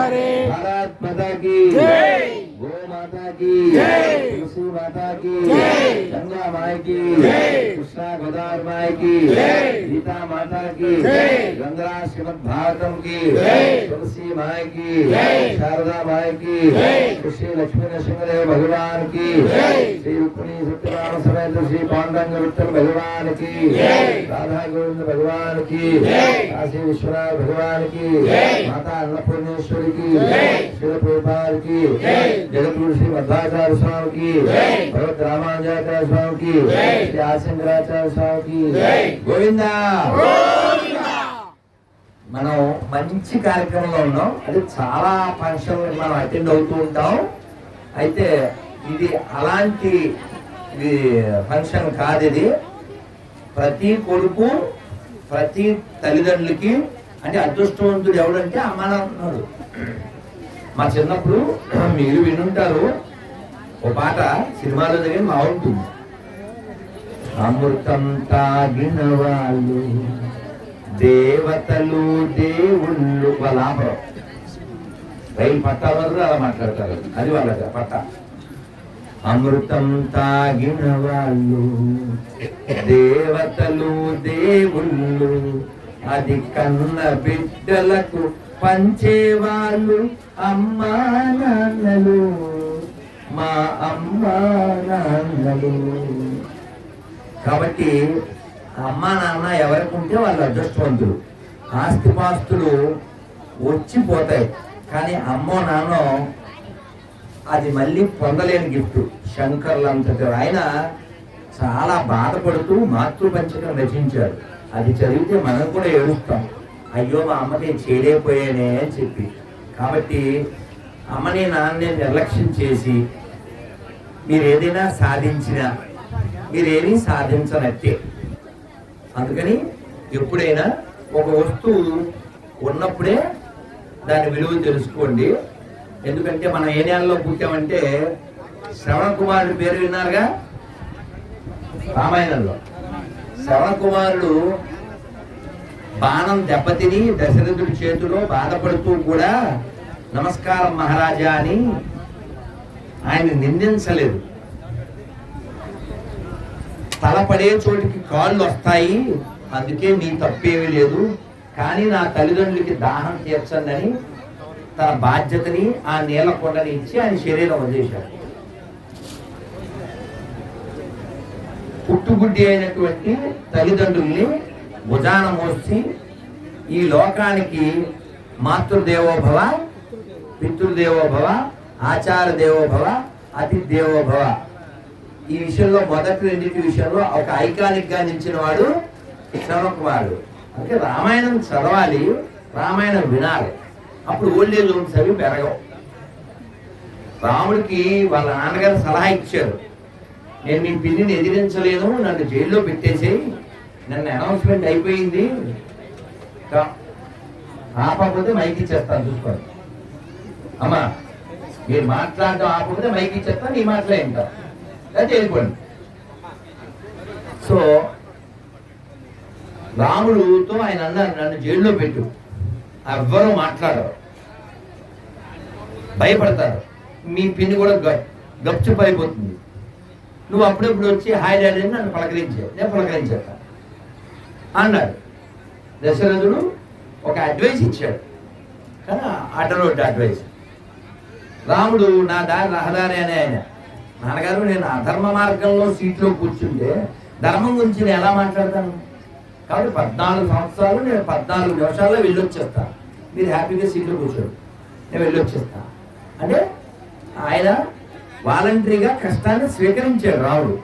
हरे भारत माता की जय। गो माता की जय। माता की जय। गंगा माई की जय। कृष्णा गोदावरी माई की जय। गीता माता की जय। गंगा श्रीमद भागवतम की जय। तुलसी माई की जय। शारदा माई की जय। श्री लक्ष्मी नरसिंहदेव भगवान की जय। श्री रुक्मिणी सत्यनारायण समेत श्री पांडुरंग विठल भगवान की जय। राधा गोविंद भगवान की जय। काशी विश्वनाथ भगवान की जय। माता अन्नपूर्णेश्वरी की जय। श्री प्रभुपाद की जय। जगतगुरु श्री मध्वाचार्य स्वामी की భగవత్ స్వామికి శ్రీ స్వామికి గోవిందా. మనం మంచి కార్యక్రమంలో ఉన్నాం. అది చాలా ఫంక్షన్ మనం అటెండ్ అవుతూ ఉంటాం. అయితే ఇది అలాంటి ఇది ఫంక్షన్ కాదు ఇది. ప్రతి కొడుకు ప్రతి తల్లిదండ్రులకి అంటే అదృష్టవంతుడు ఎవడంటే అమ్మానాన్నాడు మా చిన్నప్పుడు మీరు వినుంటారు ఓ పాట సినిమాలో దగ్గర మా అమృతం తాగిన వాళ్ళు దేవతలు దేవుళ్ళు వాళ్ళ ఆపరం రైలు పట్టా వరకు అలా మాట్లాడతారు. అది వాళ్ళ పట్ట. అమృతం తాగిన వాళ్ళు దేవతలు దేవుళ్ళు అది కన్న బిడ్డలకు పంచేవాళ్ళు అమ్మా నాన్నలు. మా అమ్మా నాన్నలు. కాబట్టి అమ్మా నాన్న ఎవరికి ఉంటే వాళ్ళు అదృష్టవంతులు. ఆస్తిపాస్తులు వచ్చిపోతాయి. కానీ అమ్మో నాన్నో అది మళ్ళీ పొందలేని గిఫ్ట్. శంకర్లంతటి ఆయన చాలా బాధపడుతూ మాతృపంచకం రచించాడు అది చదివితే మనం కూడా ఏడుస్తాం. అయ్యో మా అమ్మకి నేను చేయలేకపోయానే అని చెప్పి. కాబట్టి అమ్మని నాన్నని నిర్లక్ష్యం చేసి మీరు ఏదైనా సాధించినా మీరేమీ సాధించనట్టే. అందుకని ఎప్పుడైనా ఒక వస్తువు ఉన్నప్పుడే దాని విలువ తెలుసుకోండి. ఎందుకంటే మనం ఏ నెలలో పుట్టామంటే శ్రవణ కుమారుడు పేరు విన్నారుగా? రామాయణంలో. శ్రవణ కుమారుడు బాణం దెబ్బతిని దశరథుడి చేతిలో బాధపడుతూ కూడా నమస్కారం మహారాజా అని ఆయన నిందించలేదు. తలపడే చోటికి కాళ్ళు వస్తాయి. అందుకే నీ తప్పేమీ లేదు. కానీ నా తల్లిదండ్రులకి దాహం తీర్చండి తన బాధ్యతని ఆ నీళ్ళ కొండని ఇచ్చి ఆయన శరీరం వదిలేశాడు. పుట్టుగుడ్డి అయినటువంటి తల్లిదండ్రుల్ని భుజాన మోసి ఈ లోకానికి మాతృదేవోభవ పితృదేవోభవ ఆచార దేవోభవ అతి దేవోభవ ఈ విషయంలో మొదటి రెండింటి విషయంలో ఒక ఐకానిక్గా నిలిచిన వాడు శ్రవణకుమారుడు. అంటే రామాయణం చదవాలి రామాయణం వినాలి. అప్పుడు ఓల్డ్ ఏజ్ హోమ్స్ అవి పెరగవు. రాముడికి వాళ్ళ నాన్నగారు సలహా ఇచ్చారు. నేను మీ పిల్లిని ఎదిరించలేను నన్ను జైల్లో పెట్టేసేయి. నన్ను అనౌన్స్మెంట్ అయిపోయింది. రాకపోతే మైకి ఇచ్చేస్తాను చూసుకోండి. అమ్మా మీరు మాట్లాడటం ఆపకపోతే మైకి ఇచ్చేస్తాను నీ మాటలే అది అయితే వెళ్ళిపోండి సో రాముడుతో ఆయన అన్నారు నన్ను జైల్లో పెట్టు. ఎవ్వరూ మాట్లాడరు. భయపడతారు. మీ పిన్ని కూడా గ- గప్చుప్ అయిపోతుంది నువ్వు అప్పుడప్పుడు వచ్చి హాయ్ డాడీ అని నన్ను పలకరించే నేను పలకరించేస్తా. అన్నాడు. దశరథుడు ఒక అడ్వైస్ ఇచ్చాడు. కానీ అడ్డరోడ్డు అడ్వైస్. రాముడు నా దారి రహదారి అని ఆయన. నాన్నగారు నేను అధర్మ మార్గంలో సీట్లో కూర్చుంటే ధర్మం గురించి నేను ఎలా మాట్లాడతాను? కాబట్టి పద్నాలుగు సంవత్సరాలు నేను పద్నాలుగు నిమిషాల్లో వెళ్ళొచ్చేస్తా. మీరు హ్యాపీగా సీట్లో కూర్చోండి. నేను వెళ్ళొచ్చేస్తా. అంటే ఆయన వాలంటరీగా కష్టాన్ని స్వీకరించాడు రాముడు.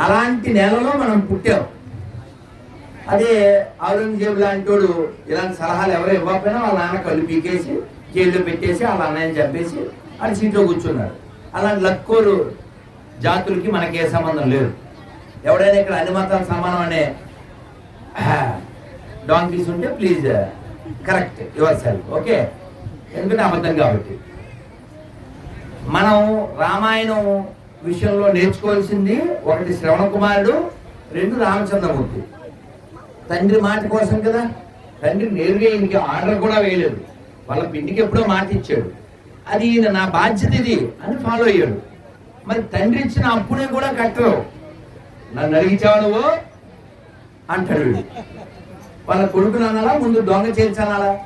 అలాంటి నేలలో మనం పుట్టాం. అదే ఔరంగజేబు లాంటి వాడు ఇలాంటి సలహాలు ఎవరు ఇవ్వకపోయినా వాళ్ళ నాన్న కళ్ళు పీకేసి జైల్లో పెట్టేసి వాళ్ళ అన్నయ్యని చంపేసి అది సీట్లో కూర్చున్నాడు. అలాంటి లక్కోరు జాతులకి మనకి ఏ సంబంధం లేదు. ఎవడైనా ఇక్కడ అన్ని మతాలు సమానం అనే డాంకీస్ ఉంటే please correct yourself okay ఎందుకంటే అబద్ధం కాబట్టి. మనం రామాయణం విషయంలో నేర్చుకోవాల్సింది ఒకటి శ్రవణ కుమారుడు రెండు రామచంద్రమూర్తి. తండ్రి మాట కోసం కదా. తండ్రి నేరుగా ఈయనకి ఆర్డర్ కూడా వేయలేదు. వాళ్ళ పిండికి ఎప్పుడో మాట ఇచ్చాడు. అది ఈయన నా బాధ్యత ఇది అని ఫాలో అయ్యాడు. మరి తండ్రి ఇచ్చిన అప్పునే కూడా కట్టరు. నన్ను అడిగించావు నువ్వు? అంటాడు వీడు. వాళ్ళ కొడుకు అనాలా ముందు దొంగ చేర్చనాలా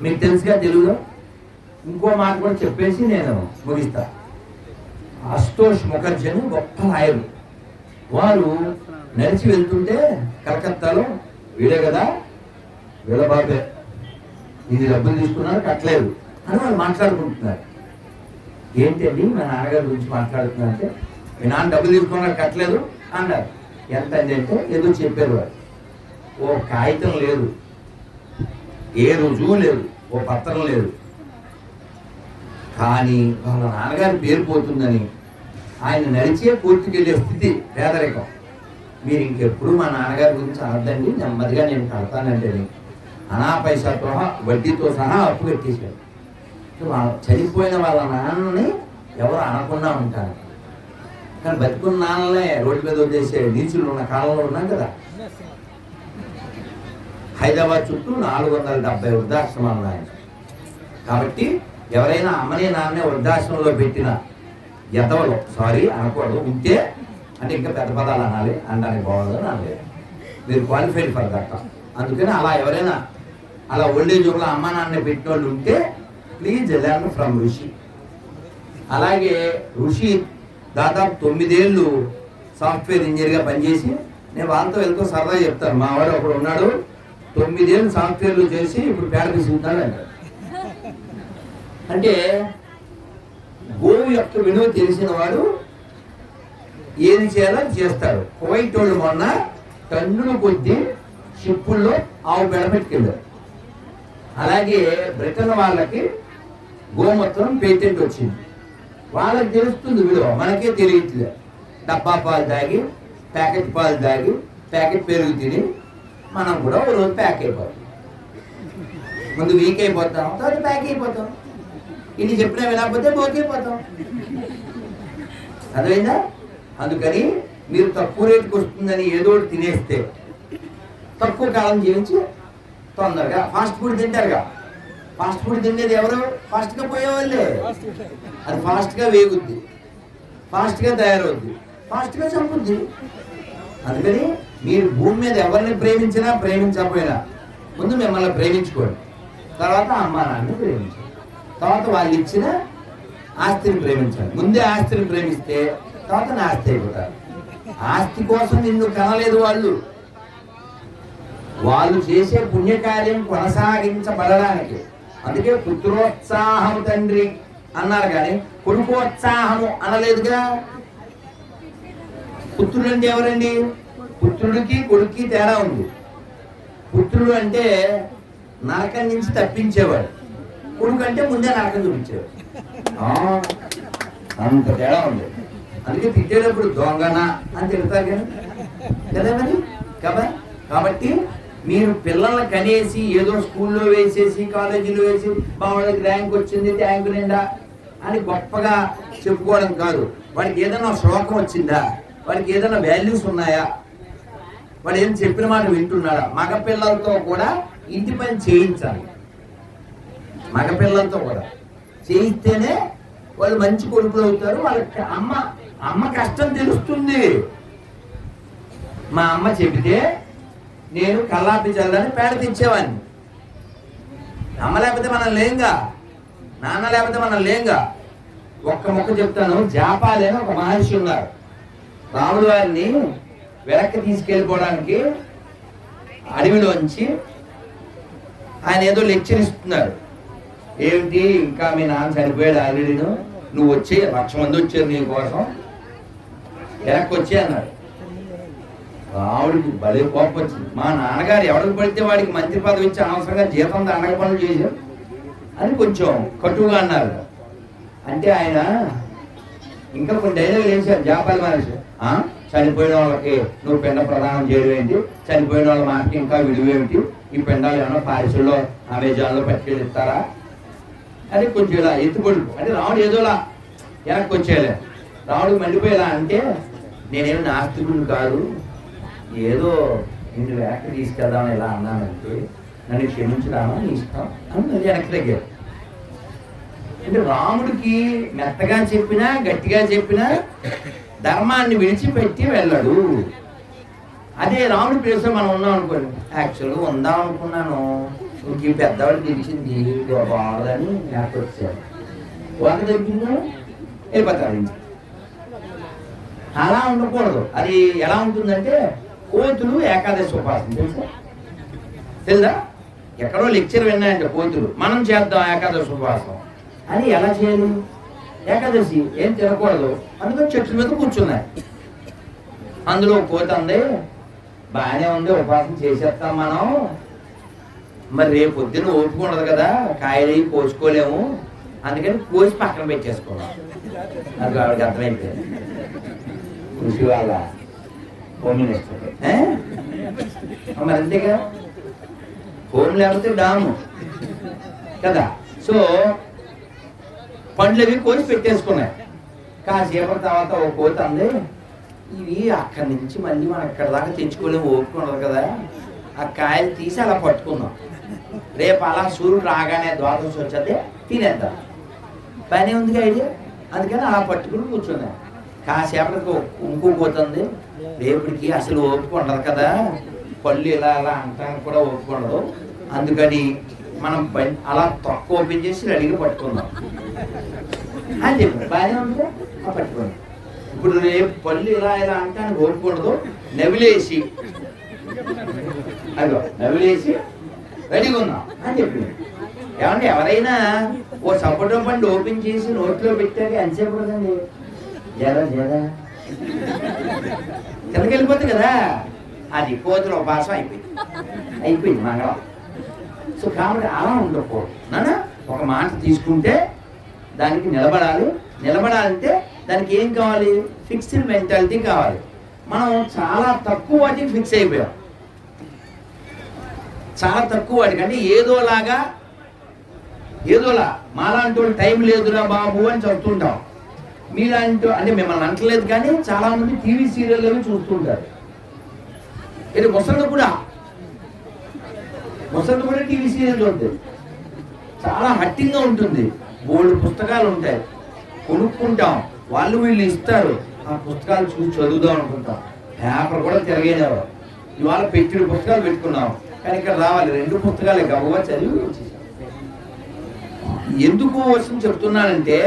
మీకు తెలుసుగా తెలుగులో? ఇంకో మాట కూడా చెప్పేసి నేను ముగిస్తా. అస్తోష్ ముఖర్జీ అని గొప్ప లాయరు. వారు నడిచి వెళ్తుంటే కలకత్తాలో వీడే కదా? వీళ్ళ బాబే. ఇది డబ్బులు తీసుకున్నారు కట్టలేదు. అని వాళ్ళు మాట్లాడుకుంటున్నారు. ఏంటండి? మా నాన్నగారి గురించి మాట్లాడుతున్నా అంటే మీ నాన్న డబ్బులు తీసుకున్నారు కట్టలేదు అన్నారు. ఎంత అని అంటే ఏదో చెప్పారు వారు. ఓ కాగితం లేదు. ఏ రుజువు లేదు. ఓ పత్రం లేదు. కానీ వాళ్ళ నాన్నగారి పేరు పోతుందని ఆయన నడిచే పూర్తికెళ్ళే స్థితి పేదరికం. మీరు ఇంకెప్పుడు మా నాన్నగారి గురించి ఆడదండి నెమ్మదిగా నేను కడతానంటే అనా వడ్డీతో సహా అప్పు కట్టేశాడు. చనిపోయిన వాళ్ళ నాన్నని ఎవరు అనకుండా ఉంటారు. కానీ బతుకున్న నాన్నలే రోడ్డు మీద వదిలేసే నీచులు ఉన్న కాలంలో ఉన్నాం కదా. హైదరాబాద్ చుట్టూ నాలుగు వందల డెబ్బై వృద్ధాశ్రమాలు ఉన్నాయి. కాబట్టి ఎవరైనా అమ్మని నాన్నే వృద్ధాశ్రమంలో పెట్టిన ఎదవలు సారీ అనకూడదు ఉంటే అంటే ఇంకా పెద్ద పదాలు అనాలి అనడానికి బాగుంది అనలేదు. మీరు క్వాలిఫైడ్ ఫర్ దట్. అందుకని అలా ఎవరైనా అలా ఓల్డేజ్లో అమ్మ నాన్న పెట్టినోళ్ళు ఉంటే ప్లీజ్ లెర్న్ ఫ్రమ్ ఋషి. అలాగే ఋషి దాదాపు తొమ్మిదేళ్ళు సాఫ్ట్వేర్ ఇంజనీర్గా పనిచేసి నేను వాళ్ళతో వెళ్తూ సరదా చెప్తాను. మా వాడు అప్పుడు ఉన్నాడు తొమ్మిదేళ్ళు సాఫ్ట్వేర్లు చేసి ఇప్పుడు పేడ తీసుకుంటాడు అంటాడు. అంటే గోవు యొక్క విలువ తెలిసిన వాడు ఏది చేయాలో చేస్తాడు. కువైట్ వాళ్ళు మొన్న టన్నుల కొద్ది షిప్పుల్లో ఆవు బెడ పెట్టుకెళ్ళారు. అలాగే బ్రిటన్ వాళ్ళకి గోమూత్రం పేటెంట్ వచ్చింది. వాళ్ళకి తెలుస్తుంది విలువ మనకే తెలియట్లేదు. డబ్బా పాలు తాగి ప్యాకెట్ పాలు తాగి ప్యాకెట్ పెరుగు తిని మనం కూడా ఒక రోజు ప్యాక్ అయిపోతాం. ముందు వీక్ అయిపోతాం తర్వాత ప్యాక్ అయిపోతాం. ఇది చెప్పినా వినకపోతే బోకైపోతాం అర్థమైందా? అందుకని మీరు తక్కువ రేటుకి వస్తుందని ఏదో ఒకటి తినేస్తే తక్కువ కాలం జీవించి తొందరగా. ఫాస్ట్ ఫుడ్ తింటారుగా. ఫాస్ట్ ఫుడ్ తినేది ఎవరు? ఫాస్ట్గా పోయేవాళ్ళే. అది ఫాస్ట్గా వేగుద్ది. ఫాస్ట్గా తయారవుద్ది. ఫాస్ట్గా చంపుద్ది. అందుకని మీరు భూమి మీద ఎవరిని ప్రేమించినా ప్రేమించకపోయినా ముందు మిమ్మల్ని ప్రేమించుకోండి. తర్వాత అమ్మ నాన్నని ప్రేమించండి. తర్వాత వాళ్ళు ఇచ్చిన ఆస్తిని ప్రేమించండి. ముందే ఆస్తిని ప్రేమిస్తే తర్వాత నా ఆస్తి అయిపోతారు. ఆస్తి కోసం నిన్ను కనలేదు వాళ్ళు. వాళ్ళు చేసే పుణ్యకార్యం కొనసాగించబడడానికి. అందుకే పుత్రోత్సాహము తండ్రి అన్నారు కానీ కొడుకోత్సాహము అనలేదుగా. పుత్రుడు అంటే ఎవరండి? పుత్రుడికి కొడుక్కి తేడా ఉంది. పుత్రుడు అంటే నరకం నుంచి తప్పించేవాడు. కొడుకు అంటే ముందే నరకం చూపించేవాడు. అంత తేడా ఉంది. అందుకే తిట్టేటప్పుడు దొంగన అని తిడతారు కానీ. కదా మరి? కదా? కాబట్టి మీరు పిల్లల్ని కనేసి ఏదో స్కూల్లో వేసేసి కాలేజీలో వేసి మా వాళ్ళకి ర్యాంక్ వచ్చింది ట్యాంక్ నిండా అని గొప్పగా చెప్పుకోవడం కాదు. వాడికి ఏదైనా శ్లోకం వచ్చిందా? వాడికి ఏదైనా వాల్యూస్ ఉన్నాయా? వాడు ఏం చెప్పిన మాట వింటున్నాడా? మగ పిల్లలతో కూడా ఇంటి పని చేయించాలి. మగ పిల్లలతో కూడా. చేయిస్తేనే వాళ్ళు మంచి కొడుకులు అవుతారు వాళ్ళకి అమ్మ అమ్మ కష్టం తెలుస్తుంది. మా అమ్మ చెబితే నేను కల్లాపి చల్లని పేడ తెచ్చేవాడిని. అమ్మ లేకపోతే మనం లేంగా? నాన్న లేకపోతే మనం లేంగా? ఒక్క మొక్క చెప్తాను జాపాలి ఒక మహర్షి ఉన్నారు. రాముడు వారిని వెనక్కి తీసుకెళ్ళిపోవడానికి అడవిలోంచి ఆయన ఏదో లెక్చర్ ఇస్తున్నారు. ఏమిటి? ఇంకా మీ నాన్న చనిపోయాడు ఆల్రెడీ నువ్వు వచ్చి లక్ష మంది వచ్చారు నీ కోసం. వెనక్కి వచ్చి అన్నాడు రావుడికి భలే కోపం వచ్చింది మా నాన్నగారు ఎవరికి పడితే వాడికి మంత్రి పదవి ఇచ్చి అనవసరంగా జీతం దండగ పనులు చేశారు అని కొంచెం కటువుగా అన్నారు. అంటే ఆయన ఇంకా కొన్ని డైలాగులు వేశారు. జాపాలి మనిషి చనిపోయిన వాళ్ళకి నువ్వు పిండ ప్రదానం చేయడం ఏంటి? చనిపోయిన వాళ్ళ మాటకి ఇంకా విలువేమిటి ఈ పిండాలు ఏమైనా పారిసుల్లో అమెజాన్లో పట్టుకెళ్ళి ఇస్తారా? అది కొంచెం ఇలా ఎత్తుపడు అంటే రాముడు ఏదోలా వెనక్కి వచ్చేలే రాముడు మండిపోయేలా అంటే నేనేమి నాస్తికుడు కాదు. ఏదో నిన్ను వెనక్కి తీసుకెళ్దామని ఇలా అన్నానంటే నన్ను క్షమించుదామా నీ ఇష్టం అని అది వెనక్కి తగ్గాడు అంటే రాముడికి మెత్తగా చెప్పినా గట్టిగా చెప్పినా ధర్మాన్ని విడిచిపెట్టి వెళ్ళడు. అదే రాముడి ప్లేస్లో మనం ఉన్నాం అనుకోండి. యాక్చువల్గా ఉందాం అనుకున్నాను. ఇంక ఈ పెద్దవాడు తెలిసింది బాగుందని నాకు వచ్చాను వంద తగ్గిందో? వెళ్ళిపోతాడు అలా ఉండకూడదు. అది ఎలా ఉంటుందంటే కోతులు ఏకాదశి ఉపాసన తెలుసా? తెలుసా ఎక్కడో లెక్చర్ విన్నాయంట కోతులు మనం చేద్దాం ఏకాదశి ఉపవాసం అని ఎలా చేయాలి ఏకాదశి ఏం తినకూడదు. అందుకని చెట్ల మీద కూర్చున్నాయి. అందులో ఒక కోత అంది బాగానే ఉంది ఉపాసన చేసేస్తాం మనం. మరి రేపు పొద్దున్న ఓపిక ఉండదు కదా కాయలు అవి కోసుకోలేము. అందుకని కోసి పక్కన పెట్టేసుకోవాలి అది ఆవిడకి అర్థమైపోయింది. కృషి వాళ్ళ హోమ్ మినిస్టర్ మరి అంతేగా హోమ్ లేకపోతే డాము. కదా? సో పండ్లు అవి కోసి పెట్టేసుకున్నాయి. కాసేపటి తర్వాత ఒక కోత అంది ఇవి అక్కడి నుంచి మళ్ళీ మనం ఇక్కడ దాకా తెచ్చుకోలేము ఓపుకున్నారు కదా. ఆ కాయలు తీసి అలా పట్టుకుందాం. రేపు అలా సూర్యుడు రాగానే ద్వాదశి వచ్చేది తినేద్దాం. పని ఉంది ఐడియా అందుకని అలా పట్టుకుని కూర్చున్నాం కాసేపటికి ఇంకో పోతుంది. రేపటికి అసలు ఓపిక ఉండదు కదా. పళ్ళు ఇలా అలా అంటానికి కూడా ఓపిక ఉండదు. అందుకని మనం అలా తొక్క ఓపెన్ చేసి రెడీగా పట్టుకుందాం. అని చెప్పారు బాగానే ఉంది. పట్టుకున్నాం పట్టుకోండి. ఇప్పుడు రేపు పళ్ళు ఇలా ఇలా అంటానికి ఓపిక ఉండదు. నవిలేసి. అదిగో నవిలేసి రెడీగా ఉన్నాం అని చెప్పింది ఏమంటే ఎవరైనా ఓ సపోటో పండు ఓపెన్ చేసి నోట్లో పెట్టాక ఎంతసేపు కదండి జరా జరా. కిందకి వెళ్ళిపోతుంది కదా అది కోతుల ఉపాసం అయిపోయింది. అయిపోయింది మంగళం సో కాబట్టి అలా ఉండకూడదు. నాన్న ఒక మాట తీసుకుంటే దానికి నిలబడాలి. నిలబడాలంటే దానికి ఏం కావాలి? ఫిక్స్డ్ మెంటాలిటీ కావాలి. మనం చాలా తక్కువ వాటికి ఫిక్స్ అయిపోయాం. చాలా తక్కువ వాటికి అంటే ఏదోలాగా ఏదోలా మాలాంటి వాళ్ళు టైం లేదురా బాబు అని చెప్తుంటాం. మీలాంటి అంటే మిమ్మల్ని అంటలేదు కానీ చాలా మంది టీవీ సీరియల్ చూస్తుంటారు. ఇది ముసలి కూడా. ముసలి కూడా టీవీ సీరియల్ చూస్తుంది చాలా హట్టింగ్గా ఉంటుంది. బోల్డ్ పుస్తకాలు ఉంటాయి. కొనుక్కుంటాం. వాళ్ళు వీళ్ళు ఇస్తారు. ఆ పుస్తకాలు చూసి చదువుదాం అనుకుంటాం. పేపర్ కూడా తిరగేదేవారు ఇవాళ పెట్టిన పుస్తకాలు పెట్టుకున్నాం. కానీ ఇక్కడ రావాలి. రెండు పుస్తకాలే. గబగబా చదివి వచ్చేసాం. ఎందుకు వచ్చి చెప్తున్నానంటే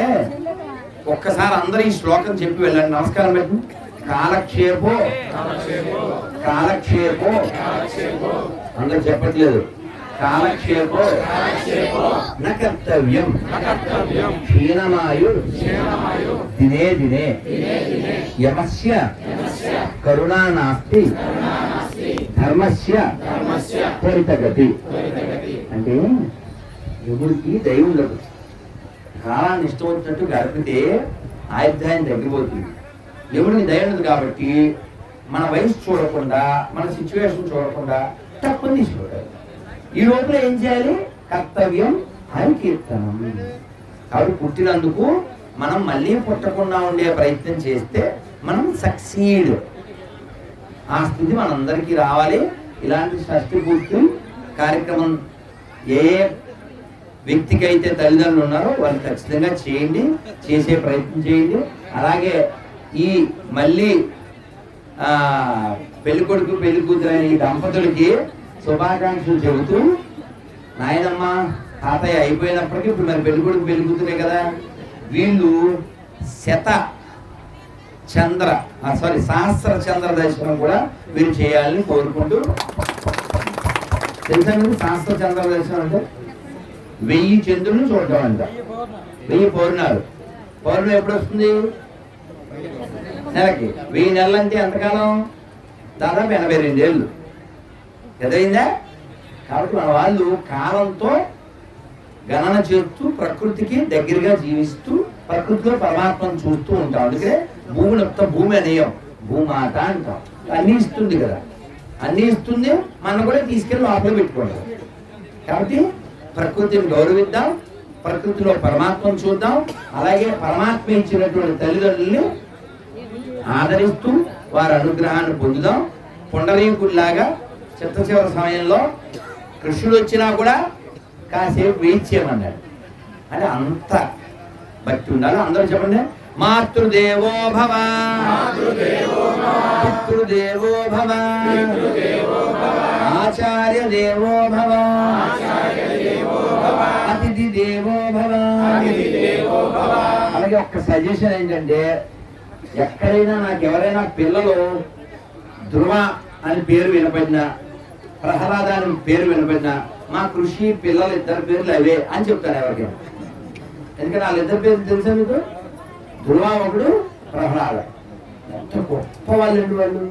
ఒక్కసారి అందరూ ఈ శ్లోకం చెప్పి వెళ్ళండి. నమస్కారం పెట్టండి కాలక్షేపో. కాలక్షేపో. అందరూ చెప్పట్లేదు. కాలక్షేపో. న కర్తవ్యం. క్షీణమాయు. దినే దినే. యమస్య. కరుణా నాస్తి. ధర్మస్య. త్వరితగతి. అంటే ఎవరికి దైవం ఉండదు. కాలాన్ని ఇష్టం వచ్చినట్టు గడిపితే ఆయుర్దాయం తగ్గిపోతుంది ఎవరికి దయ ఉండదు కాబట్టి మన వయసు చూడకుండా మన సిచ్యువేషన్ చూడకుండా తప్పని చూడాలి ఈ లోపల ఏం చేయాలి? కర్తవ్యం హరికీర్తనం కాబట్టి పుట్టినందుకు మనం మళ్ళీ పుట్టకుండా ఉండే ప్రయత్నం చేస్తే మనం సక్సీడ్ ఆ స్థితి మనందరికీ రావాలి. ఇలాంటి షష్టి పూర్తి కార్యక్రమం ఏ వ్యక్తికి అయితే తల్లిదండ్రులు ఉన్నారో వాళ్ళు ఖచ్చితంగా చేయండి చేసే ప్రయత్నం చేయండి. అలాగే ఈ మళ్ళీ పెళ్ళి కొడుకు పెళ్ళి కూతురు అనే ఈ దంపతులకి శుభాకాంక్షలు చెబుతూ నాయనమ్మ తాతయ్య అయిపోయినప్పటికీ ఇప్పుడు మరి పెళ్ళి కొడుకు పెళ్ళి కూతురే కదా. వీళ్ళు శత చంద్ర సారీ సహస్ర చంద్ర దర్శనం కూడా వీరు చేయాలని కోరుకుంటూ. తెలుసా సహస్ర చంద్ర దర్శనం అంటే? వెయ్యి చంద్రులను చూడటం అంట వెయ్యి పౌర్ణాలు పౌర్ణం ఎప్పుడు వస్తుంది నెలకి. వెయ్యి నెలలు అంటే ఎంతకాలం? దాదాపు ఎనభై రెండేళ్ళు. ఎదైందా కాబట్టి మన వాళ్ళు కాలంతో గణన చేస్తూ ప్రకృతికి దగ్గరగా జీవిస్తూ ప్రకృతిలో పరమాత్మను చూస్తూ ఉంటాం. అందుకే భూమిని మొత్తం భూమి అనేయం. భూమాత అంటాం. అన్నీ ఇస్తుంది కదా. అన్నీ ఇస్తుంది మనం కూడా తీసుకెళ్ళి లోపల పెట్టుకోండి కాబట్టి ప్రకృతిని గౌరవిద్దాం ప్రకృతిలో పరమాత్మను చూద్దాం అలాగే పరమాత్మ ఇచ్చినటువంటి తల్లిదండ్రుల్ని ఆదరిస్తూ వారి అనుగ్రహాన్ని పొందుదాం. పుండరీకుడిలాగా చిత్త చివరి సమయంలో కృష్ణుడు వచ్చినా కూడా కాసేపు వేయించేయమన్నాడు అది అంటే అంత భక్తి ఉండాలి. అందరూ చెప్పండి. మాతృదేవో భవ. పితృదేవో భవ. ఆచార్య దేవో భవ. దేవో భవ. అలాగే ఒక్క సజెషన్ ఏంటంటే ఎక్కడైనా నాకు ఎవరైనా పిల్లలు ధ్రువ అని పేరు వినపడినా ప్రహ్లాద అని పేరు వినపడినా మా కృషి పిల్లలు ఇద్దరు పేర్లు అవే అని చెప్తాను ఎవరికైనా ఎందుకంటే వాళ్ళిద్దరు పేర్లు తెలుసా మీకు? ధ్రువ ఒకడు ప్రహ్లాద. ఎంత గొప్ప వాళ్ళండి వాళ్ళు.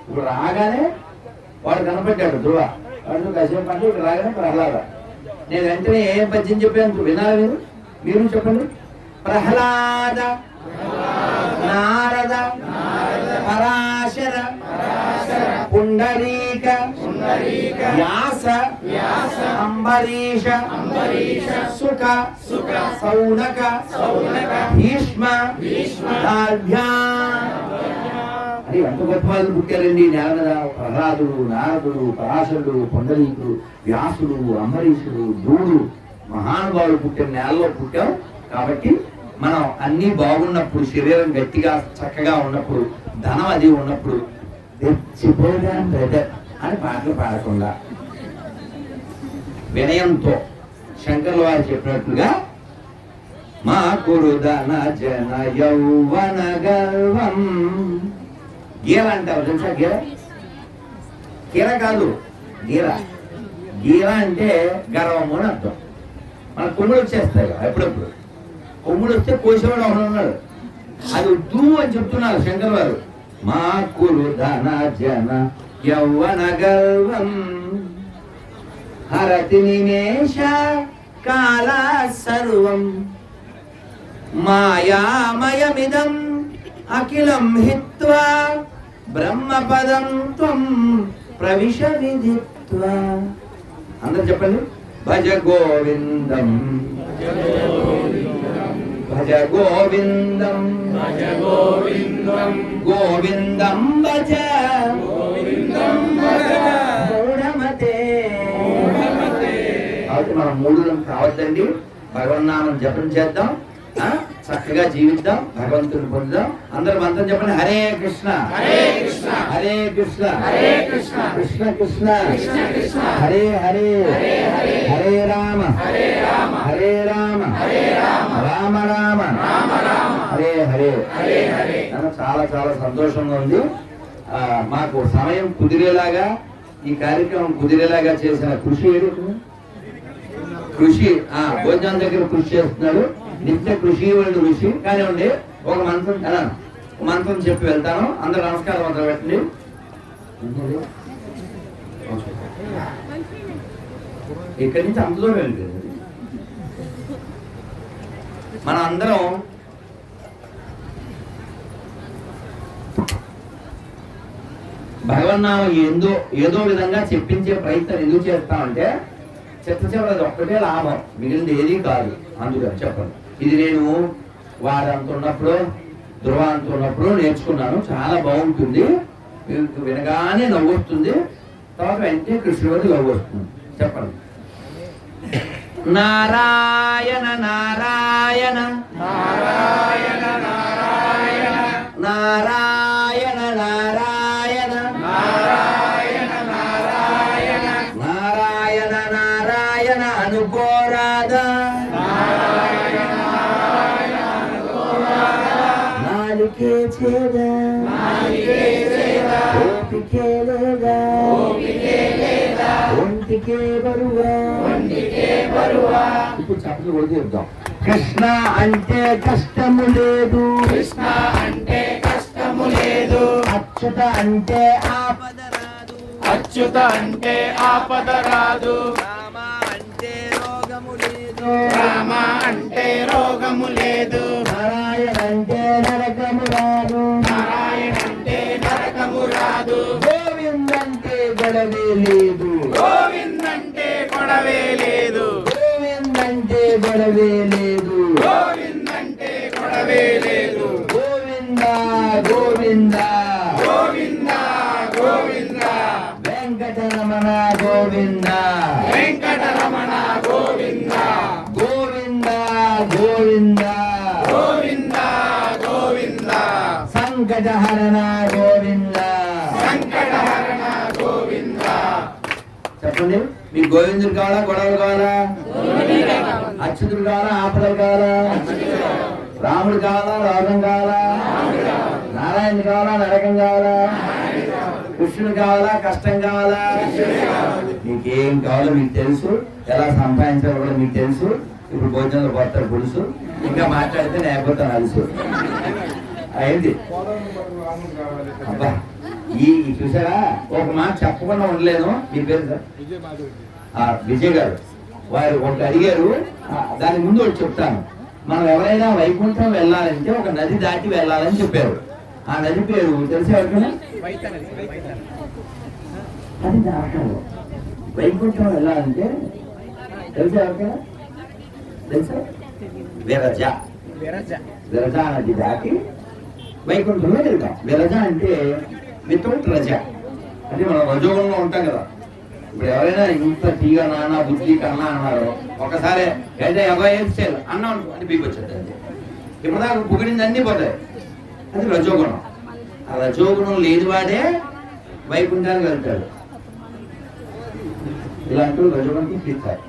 ఇప్పుడు రాగానే వాడు కనపడ్డాడు ధ్రువ. వాడు కాసేపు అంటే ఇక్కడ రాగానే ప్రహ్లాద. నేను వెంటనే ఏ పద్యం చెప్పాను వినాలి మీరు? మీరు చెప్పండి. ప్రహ్లాద నారద పరాశర పుండరీక వ్యాస అంబరీష సుఖ సౌనక భీష్మ దార్భ్యా అంటే ఎంత గొప్ప వాళ్ళు పుట్టారండి. నేల మీద ప్రహ్లాదుడు నారదుడు పరాశరుడు పొండరీకుడు వ్యాసుడు అంబరీషుడు ధ్రువుడు మహానుభావులు పుట్టిన నేలలో పుట్టాం. కాబట్టి మనం అన్నీ బాగున్నప్పుడు శరీరం గట్టిగా చక్కగా ఉన్నప్పుడు ధనం అది ఉన్నప్పుడు బెటర్ అని పాటలు పాడకుండా. వినయంతో శంకర్ల వారు చెప్పినట్లుగా మా కురుదన జన యౌవన గర్వం గీర అంటారు తెలుసా గీర? గీర కాదు గీర. గీర అంటే గర్వము అని అర్థం. మన కొమ్ములు వచ్చేస్తాయి కదా ఎప్పుడెప్పుడు? కొమ్ముడు వస్తే కోసేవాడు ఒకడు ఉన్నాడు. అది వద్దు అని చెప్తున్నారు శంకర్ వారు మా కులు ధన జన యౌవన గర్వం. హరతి నిమేష కాల సర్వం. మాయామయమిదం అఖిలం హిత్వా బ్రహ్మపదం త్వం ప్రవిశ విదిత్వా అందరు చెప్పండి. భజ గోవిందం. భజ గోవిందం. భజ గోవిందం గోవిందం భజ. గోవిందం భజ మూఢమతే కాబట్టి మనం మూడు కావద్దండి భగవన్నామం జపం చేద్దాం. చక్కగా జీవిద్దాం భగవంతుని పొందుదాం. అందరూ మంత్రం చెప్పండి హరే కృష్ణ హరే కృష్ణ హరే కృష్ణ హరే కృష్ణ కృష్ణ కృష్ణ కృష్ణ కృష్ణ హరే హరే హరే రామ హరే రామ హరే రామ హరే రామ రామ రామ రామ రామ హరే హరే హరే హరే నాకు చాలా చాలా సంతోషంగా ఉంది. ఆ, మాకు సమయం కుదిరేలాగా ఈ కార్యక్రమం కుదిరేలాగా చేసిన కృషి ఏది? కృషి? ఆ భోజనం దగ్గర కృషి చేస్తున్నాడు నిత్య కృషి వాళ్ళు ఋషి కానివ్వండి ఒక మంత్రం ఒక మంత్రం చెప్పి వెళ్తాను. అందరు నమస్కారం మంత్రం పెట్టండి. ఇక్కడి నుంచి అంత దూరం వెళ్ళి. మనం అందరం భగవన్నామం ఏందో ఏదో విధంగా చెప్పించే ప్రయత్నం ఎందుకు చేస్తామంటే చెత్త చివరది ఒక్కటే లాభం. మిగిలింది ఏది కాదు. అందుకని చెప్పండి. ఇది నేను వారంత ఉన్నప్పుడు ధృవ అంత ఉన్నప్పుడు నేర్చుకున్నాను. చాలా బాగుంటుంది. వినగానే నవ్వు వస్తుంది. తర్వాత వెంటనే కృష్ణుడి నవ్వు వస్తుంది. చెప్పండి. నారాయణ నారాయణ. నారాయణ నారాయణ. నారాయణ. ఒంటికే బరువా? ఒంటికే బరువా? ఇప్పుడు చెప్తాం కృష్ణ అంటే కష్టము లేదు. కృష్ణ అంటే కష్టము లేదు. అచ్యుత అంటే ఆపద రాదు. అచ్యుత అంటే ఆపద రాదు. రామ అంటే రోగము లేదు. రామ అంటే రోగము లేదు. నారాయణ అంటే నరకము రాదు. నారాయణ అంటే నరకము రాదు. గోవిందంటే గొడవే లేదు. గోవిందంటే గొడవే లేదు. గొడవే లేదు. గోవిందుడు కావాలా గొడవలు కావాలా? అచ్యుతుడు కావాలా ఆపదలు కావాలా? రాముడు కావాలా రోగం కావాలా? నారాయణ కావాలా నరకం కావాలా? కృష్ణుడు కావాలా కష్టం కావాలా? మీకేం కావాలో మీకు తెలుసు. ఎలా సంపాదించాలో కూడా మీకు తెలుసు. ఇప్పుడు భోజనంలో పోతారు పులుసు. ఇంకా మాట్లాడితే లేకపోతే అలుసు. అయింది. అబ్బా ఈ ఈ చూసారా? ఒక మాట చెప్పకుండా ఉండలేను. మీ పేరు సార్? ఆ, విజయ్ గారు. వారు ఒకటి అడిగారు దాని ముందు ఒకటి చెప్తాను. మనం ఎవరైనా వైకుంఠం వెళ్ళాలంటే ఒక నది దాటి వెళ్ళాలని చెప్పారు. ఆ నది పేరు తెలిసే ఎవరికైనా? అది దాటం వైకుంఠం వెళ్ళాలంటే తెలిసే ఎవరికైనా? తెలుసా? విరజ. విరజ నది దాటి వైకుంఠంలో వెళ్తాం విరజ అంటే వితౌట్ రజ. అంటే మనం రజోగుణంలో ఉంటాం కదా. ఇప్పుడు ఎవరైనా ఇంత తీగ నాన్న బుద్ధి కన్నా అన్నారు ఒకసారి అయితే ఎవరో ఏం చేయాలి? అన్నా అని అంటే బీకి వచ్చేది అంతే ఇప్పుడు దాకా పొగిడింది అన్ని పోతాయి. అది రజోగుణం. ఆ రజోగుణం లేని వాడే వైకుంఠానికి వెళ్తాడు. ఇలాంటి రజోగుణం తీస్తారు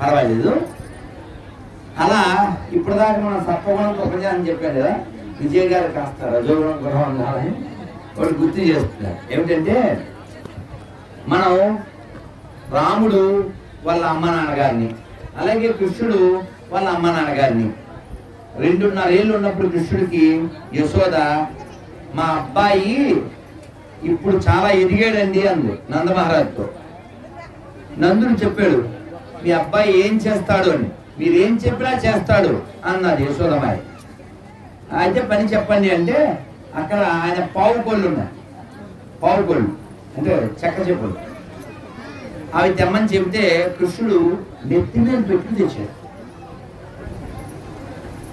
పర్వాలేదు. అలా ఇప్పుడు దాకా మనం సత్వగుణం ఒకటే అని చెప్పాను కదా విజయ్ గారు కాస్త రజోగుణం గృహం ఉండాలని వాడు గుర్తు చేస్తున్నారు. ఏమిటంటే మనం రాముడు వాళ్ళ అమ్మ నాన్నగారిని అలాగే కృష్ణుడు వాళ్ళ అమ్మ నాన్నగారిని. రెండున్నర ఏళ్ళు ఉన్నప్పుడు కృష్ణుడికి యశోద మా అబ్బాయి ఇప్పుడు చాలా ఎదిగాడండి అంది నందమహారాజ్తో నందుడు చెప్పాడు మీ అబ్బాయి ఏం చేస్తాడు అని మీరు ఏం చెప్పినా చేస్తాడు అన్నది యశోదమాయ అయితే పని చెప్పండి అంటే అక్కడ ఆయన పావుకొళ్ళు ఉన్నాయి. పావుకొళ్ళు. అంటే చెక్క చెప్పులు అవి తెమ్మని చెబితే కృష్ణుడు నెత్తి మీద పెట్టి తెచ్చాడు.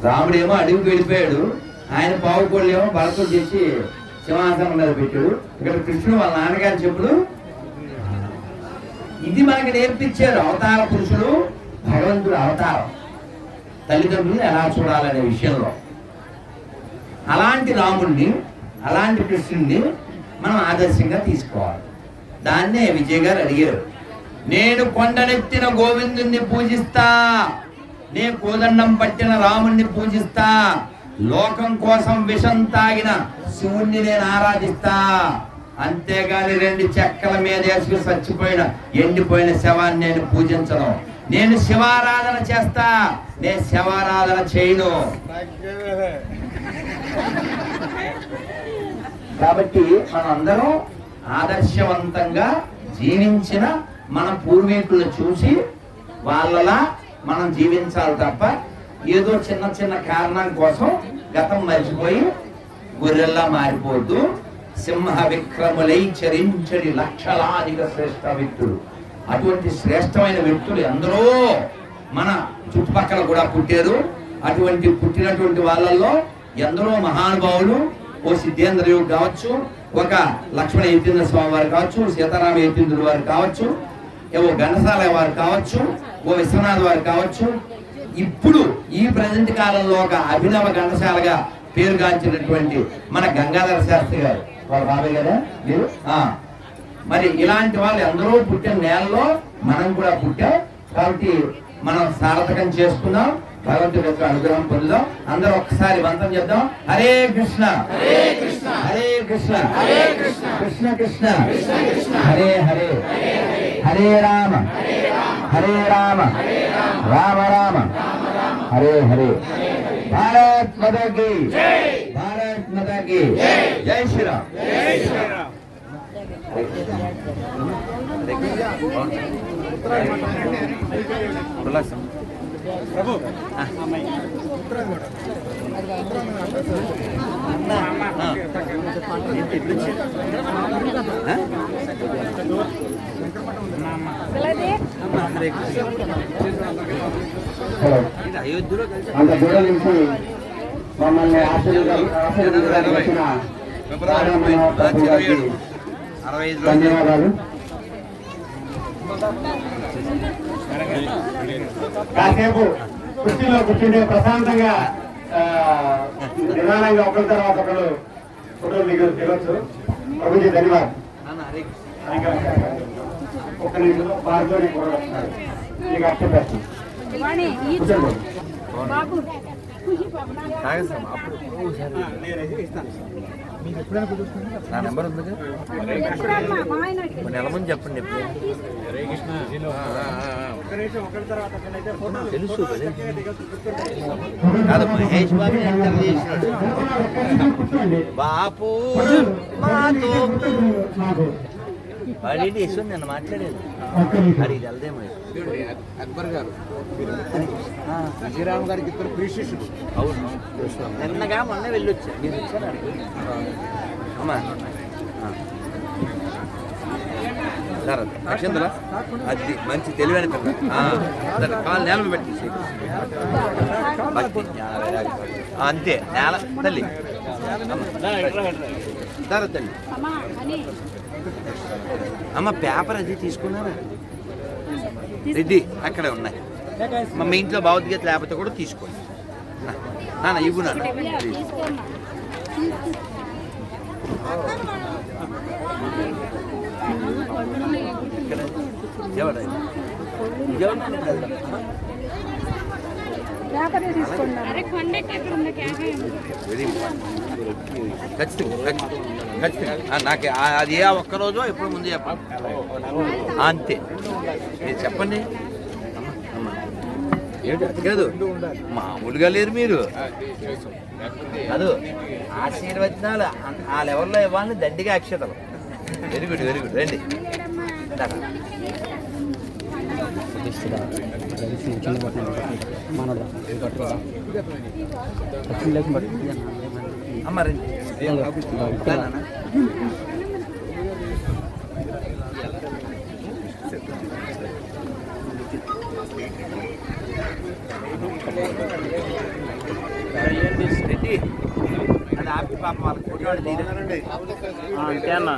రాముడేమో అడవికి వెళ్ళిపోయాడు. ఆయన పావు ఏమో బలతో చేసి సింహాసనం మీద పెట్టాడు. ఇక్కడ కృష్ణుడు వాళ్ళ నాన్నగారి చెప్పుడు ఇది మనకి నేర్పించారు అవతార పురుషుడు భగవంతుడు అవతారం. తల్లిదండ్రులను ఎలా చూడాలనే విషయంలో. అలాంటి రాముణ్ణి అలాంటి కృష్ణుణ్ణి మనం ఆదర్శంగా తీసుకోవాలి. దాన్నే విజయ్ గారు అడిగారు. నేను కొండనెత్తిన గోవిందుణ్ణి పూజిస్తా. నే కోదండం పట్టిన రాముణ్ణి పూజిస్తా. లోకం కోసం విషం తాగిన శివుణ్ణి నేను ఆరాధిస్తా. అంతేగాని రెండు చెక్కల మీద వేసుకుని చచ్చిపోయిన ఎండిపోయిన శవాన్ని నేను పూజించను. నేను శివారాధన చేస్తా. నేను శివారాధన చేయను. కాబట్టి మనందరం ఆదర్శవంతంగా జీవించిన మన పూర్వీకులను చూసి వాళ్ళలా మనం జీవించాలి తప్ప ఏదో చిన్న చిన్న కారణం కోసం గతం మర్చిపోయి గొర్రెల్లా మారిపోద్దు సింహ విక్రములై చరించడి లక్షలాదిక శ్రేష్ఠ వ్యక్తులు. అటువంటి శ్రేష్టమైన వ్యక్తులు ఎందరో మన చుట్టుపక్కల కూడా పుట్టారు. అటువంటి పుట్టినటువంటి వాళ్ళల్లో ఎందరో మహానుభావులు ఓ సిద్ధేంద్రయుడు కావచ్చు ఒక లక్ష్మణ యతీంద్ర స్వామి వారు కావచ్చు సీతారామ యతీంద్రుడు వారు కావచ్చు ఏవో ఘనసాల వారు కావచ్చు ఓ విశ్వనాథ్ వారు కావచ్చు. ఇప్పుడు ఈ ప్రజెంట్ కాలంలో ఒక అభినవ ఘంటసాలగా పేరుగాంచినటువంటి మన గంగాధర శాస్త్రి గారు. వాళ్ళ బాబాయ్ కదా మీరు? మరి ఇలాంటి వాళ్ళు ఎందరో పుట్టిన నేలలో మనం కూడా పుట్టాం. కాబట్టి మనం సార్థకం చేసుకున్నాం. భగవంతుడి యొక్క అనుగ్రహం పొందుదాం. అందరూ ఒక్కసారి మంత్రం చెప్దాం. హరే కృష్ణ. హరే కృష్ణ. హరే కృష్ణ. హరే కృష్ణ. కృష్ణ కృష్ణ. హరే హరే. హరే రామ. హరే రామ. రామ. రామ. హరే హరే. భారత్ మాతా की భారత్ మాతా की జై. శ్రీరామ్. హలో అంత దూరం నుంచి మమ్మల్ని ఆశీర్వాద- ఆశీర్వదించడానికి వచ్చిన రాఘవమ్మ ప్రభు గారికి ధన్యవాదాలు. కాసేపు కుర్చీలో కూర్చుంటే ప్రశాంతంగా ఆ, నిదానంగా ఒకరి తర్వాత ఒకరు ఫోటోలు దిగ దిగొచ్చు. ప్రభుజీ ధన్యవాదాలు. ఇంకా ఒక్క నిమిషంలో కూడా మీకు అర్థం కూర్చోండి. బాబు. బాబు నా నెంబర్ ఉంది. నెల ముందు చెప్పండి తెలుసు కాదు. మహేష్ బాబు చేసినాడు. బాపు మాతో. వాడేంటి యశ్వంత్ నిన్న మాట్లాడేది? అది ఇది వెళ్దేమో అక్బర్ గారు విజయరామ్ గారికి ఇద్దరు ప్రీ శిష్యుడు అవును. నిన్నగా మొన్న వెళ్ళొచ్చా? మీరు అక్కడికి? అమ్మా. సరే అది మంచి తెలివైన పిల్ల. కాలు నేల పెట్టేసి భక్తి. అంతే. నేల తల్లి. సరే తల్లి. అమ్మ పేపర్ అది తీసుకున్నారా? రెడ్డి అక్కడే ఉన్నాయి. మా మీ ఇంట్లో భగవద్గీత లేకపోతే కూడా తీసుకోండి. నా- నాన్న ఇవ్వు నాన్న. నాకు అది ఏ ఒక్కరోజు ఎప్పుడు ముందు చెప్పండి అంతే. మీరు చెప్పండి. అమ్మ, అమ్మ. ఏంటి అది కాదు. మామూలుగా లేరు మీరు. కాదు. ఆశీర్వచనాలు ఆ- ఆ లెవెల్లో ఇవ్వాలని దండిగా అక్షతలు. వెరీ గుడ్ వెరీ గుడ్ రండి. దా. అమ్మ రండి. దా నాన్న. రెడ్డి. అది ఆపి పాప వాళ్ళకి ఫోటో తీరా? అంతే అన్న.